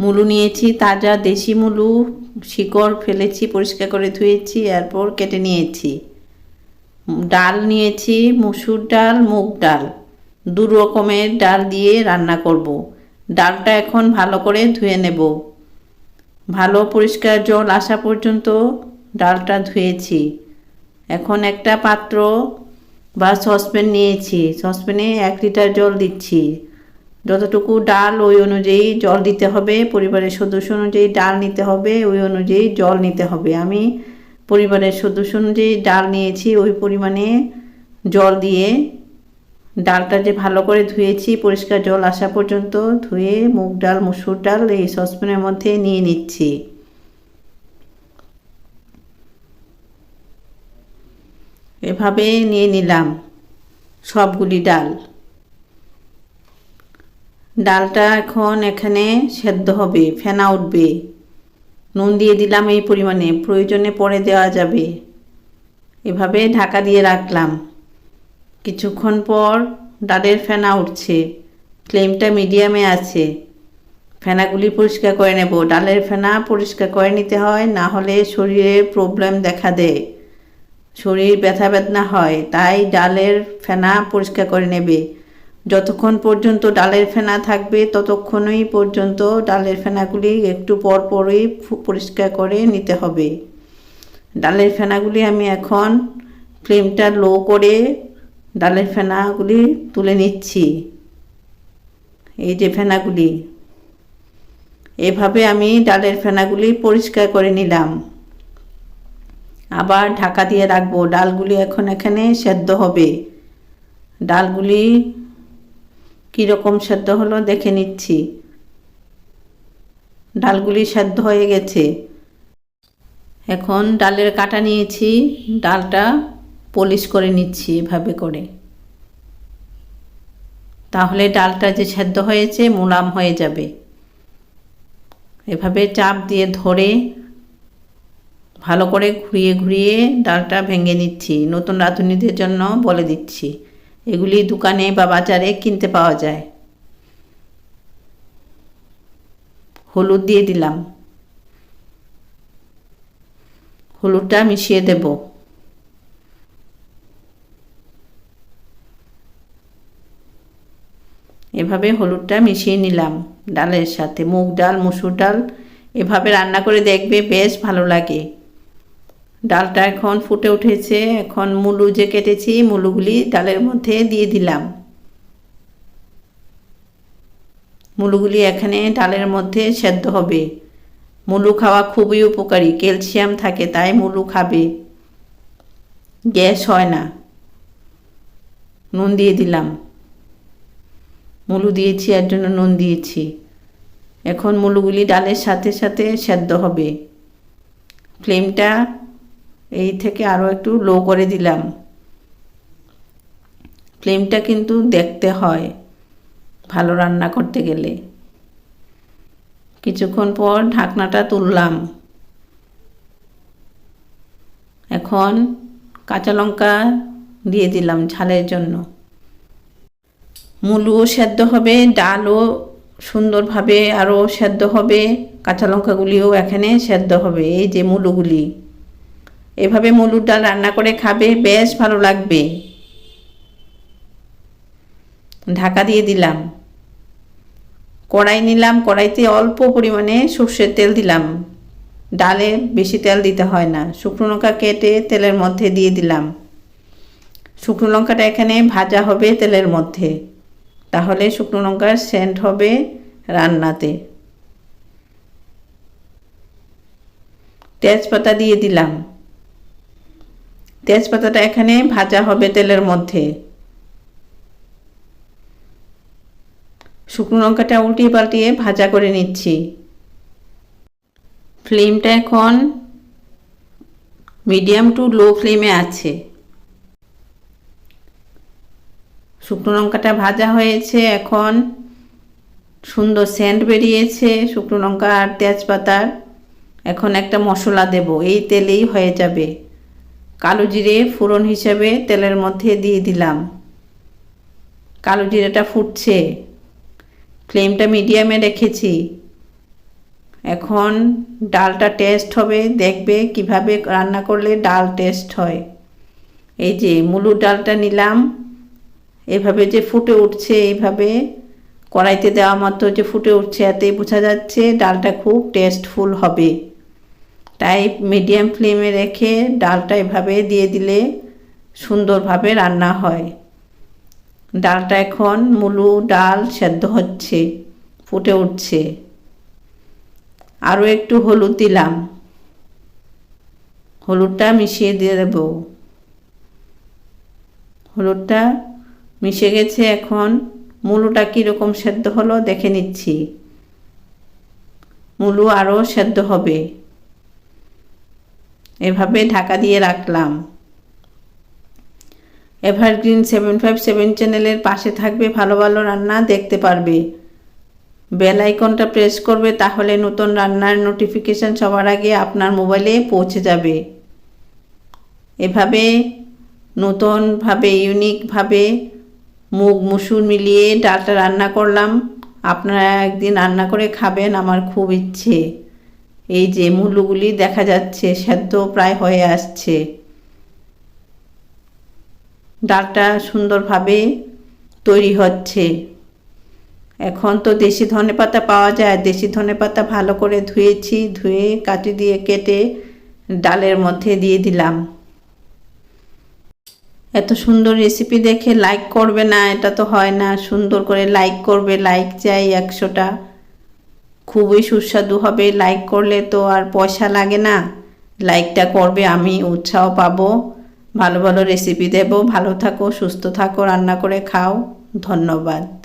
মুলু নিয়েছি, তাজা দেশি মুলু, শিকড় ফেলেছি, পরিষ্কার করে ধুয়েছি, এরপর কেটে নিয়েছি। ডাল নিয়েছি, মুসুর ডাল, মুগ ডাল। দু রকমের ডাল দিয়ে রান্না করব। ডালটা এখন ভালো করে ধুয়ে নেব। ভালো পরিষ্কার জল আসা পর্যন্ত ডালটা ধুয়েছি। এখন একটা পাত্র বা সসপ্যান নিয়েছি। সসপ্যানে এক লিটার জল দিচ্ছি। যতটুকু ডাল, ওই অনুযায়ী জল দিতে হবে, পরিবারের সদস্য অনুযায়ী ডাল নিতে হবে, ওই অনুযায়ী জল নিতে হবে। আমি পরিবারের সদস্য অনুযায়ী ডাল নিয়েছি, ওই পরিমাণে জল দিয়ে ডালটা যে ভালো করে ধুয়েছি, পরিষ্কার জল আসা পর্যন্ত ধুয়ে মুগ ডাল, মুসুর ডাল এই সসপ্যানের মধ্যে নিয়ে নিচ্ছি। এভাবে নিয়ে নিলাম সবগুলি ডাল। ডালটা এখন এখানে সেদ্ধ হবে, ফেনা উঠবে। নুন দিয়ে দিলাম এই পরিমাণে, প্রয়োজনে পরে দেওয়া যাবে। এভাবে ঢাকা দিয়ে রাখলাম। কিছুক্ষণ পর ডালের ফেনা উঠছে, ফ্লেমটা মিডিয়ামে আছে। ফেনাগুলি পরিষ্কার করে নেব। ডালের ফেনা পরিষ্কার করে নিতে হয়, না হলে শরীরে প্রবলেম দেখা দেয়। শরীর ব্যথা বেদনা হয়, তাই ডালের ফেনা পরিষ্কার করে নেবে। যতক্ষণ পর্যন্ত ডালের ফেনা থাকবে, ততক্ষণই পর্যন্ত ডালের ফেনাগুলি একটু পর পরই পরিষ্কার করে নিতে হবে। ডালের ফেনাগুলি আমি এখন ফ্লেমটা লো করে ডালের ফেনাগুলি তুলে নিচ্ছি। এই যে ফেনাগুলি। এভাবে আমি ডালের ফেনাগুলি পরিষ্কার করে নিলাম। আবার ঢাকা দিয়ে রাখব। ডালগুলি এখন এখানে সেদ্ধ হবে। ডালগুলি কীরকম সেদ্ধ হলো দেখে নিচ্ছি। ডালগুলি সেদ্ধ হয়ে গেছে। এখন ডালের কাটা নিয়েছি, ডালটা পলিশ করে নিচ্ছি এভাবে করে। তাহলে ডালটা যে সেদ্ধ হয়েছে মোলাম হয়ে যাবে। এভাবে চাপ দিয়ে ধরে ভালো করে ঘুরিয়ে ঘুরিয়ে ডালটা ভেঙে নিচ্ছি। নতুন রাঁধুনিদের জন্য বলে দিচ্ছি। এগুলি দোকানে বা বাজারে কিনতে পাওয়া যায়। হলুদ দিয়ে দিলাম। হলুদটা মিশিয়ে দেব। এভাবে হলুদটা মিশিয়ে নিলাম ডালের সাথে। মুগ ডাল, মুসুর ডাল এভাবে রান্না করে দেখবে বেশ ভালো লাগে। ডালটা এখন ফুটে উঠেছে। এখন মুলু যে কেটেছি, মুলুগুলি ডালের মধ্যে দিয়ে দিলাম। মুলুগুলি এখানে ডালের মধ্যে সেদ্ধ হবে। মুলু খাওয়া খুবই উপকারী, ক্যালসিয়াম থাকে, তাই মুলু খাবে। গ্যাস হয় না। নুন দিয়ে দিলাম। মুলু দিয়েছি, এর জন্য নুন দিয়েছি। এখন মুলুগুলি ডালের সাথে সাথে সেদ্ধ হবে। ফ্লেমটা এই থেকে আরও একটু লো করে দিলাম। ফ্লেমটা কিন্তু দেখতে হয় ভালো রান্না করতে গেলে। কিছুক্ষণ পর ঢাকনাটা তুললাম। এখন কাঁচা লঙ্কা দিয়ে দিলাম ঝালের জন্য। মুলুও সেদ্ধ হবে, ডালও সুন্দরভাবে আরও সেদ্ধ হবে, কাঁচা লঙ্কাগুলিও এখানে সেদ্ধ হবে, এই যে মুলুগুলি। এভাবে মুলুর ডাল রান্না করে খাবে, বেশ ভালো লাগবে। ঢাকা দিয়ে দিলাম। কড়াই নিলাম, কড়াইতে অল্প পরিমাণে সর্ষের তেল দিলাম। ডালে বেশি তেল দিতে হয় না, শুকনো লঙ্কা কেটে তেলের মধ্যে দিয়ে দিলাম। শুকনো লঙ্কাটা এখানে ভাজা হবে তেলের মধ্যে, তাহলে শুকনো লঙ্কার সেন্ট হবে রান্নাতে। তেজপাতা দিয়ে দিলাম। তেজপাতাটা এখানে ভাজা হবে তেলের মধ্যে। শুকনো লঙ্কাটা উল্টিয়ে পাল্টিয়ে ভাজা করে নিচ্ছি। ফ্লেমটা এখন মিডিয়াম টু লো ফ্লেমে আছে। শুকনো লঙ্কাটা ভাজা হয়েছে, এখন সুন্দর সেন্ট বেরিয়েছে। শুকনো লঙ্কা আর তেজপাতার এখন একটা মশলা দেব, এই তেলেই হয়ে যাবে। কালো জিরে ফোড়ন হিসেবে তেলের মধ্যে দিয়ে দিলাম। কালো জিরেটা ফুটছে। ফ্লেমটা মিডিয়ামে রেখেছি। এখন ডালটা টেস্ট হবে। দেখবে কীভাবে রান্না করলে ডাল টেস্ট হয়। এই যে মুলুর ডালটা নিলাম। এভাবে যে ফুটে উঠছে এইভাবে কড়াইতে দেওয়া মাত্র যে ফুটে উঠছে, এতেই বোঝা যাচ্ছে ডালটা খুব টেস্টফুল হবে। তাই মিডিয়াম ফ্লেমে রেখে ডালটা এভাবে দিয়ে দিলে সুন্দরভাবে রান্না হয়। ডালটা এখন মুলু ডাল সেদ্ধ হচ্ছে, ফুটে উঠছে। আরও একটু হলুদ দিলাম। হলুদটা মিশিয়ে দিয়ে দেব। হলুদটা মিশে গেছে এখন। মুলুটা কীরকম সেদ্ধ হলো দেখে নিচ্ছি। মুলু আরও সেদ্ধ হবে। এভাবে ঢাকা দিয়ে রাখলাম। এভারগ্রিন সেভেন ফাইভ সেভেন চ্যানেলের পাশে থাকবে ভালো ভালো রান্না, দেখতে পারবে। বেল আইকনটা প্রেস করবে, তাহলে নতুন রান্নার নোটিফিকেশান সবার আগে আপনার মোবাইলে পৌঁছে যাবে। এভাবে নতুনভাবে, ইউনিকভাবে মুগ, মুসুর মিলিয়ে ডালটা রান্না করলাম। আপনারা একদিন রান্না করে খাবেন, আমার খুব ইচ্ছে। এই যে মুলুগুলি দেখা যাচ্ছে, সেদ্ধ প্রায় হয়ে আসছে। ডালটা সুন্দরভাবে তৈরি হচ্ছে। এখন তো দেশি ধনে পাতা পাওয়া যায়। দেশি ধনে পাতা ভালো করে ধুয়েছি, ধুয়ে কাটি দিয়ে কেটে ডালের মধ্যে দিয়ে দিলাম। এত সুন্দর রেসিপি দেখে লাইক করবে না, এটা তো হয় না। সুন্দর করে লাইক করবে লাইক চাই একশোটা। খুবই সুস্বাদু হবে। লাইক করলে তো আর পয়সা লাগে না। লাইকটা করবে, আমি উৎসাহ পাবো। ভালো ভালো রেসিপি দেব। ভালো থাকো, সুস্থ থাকো, রান্না করে খাও। ধন্যবাদ।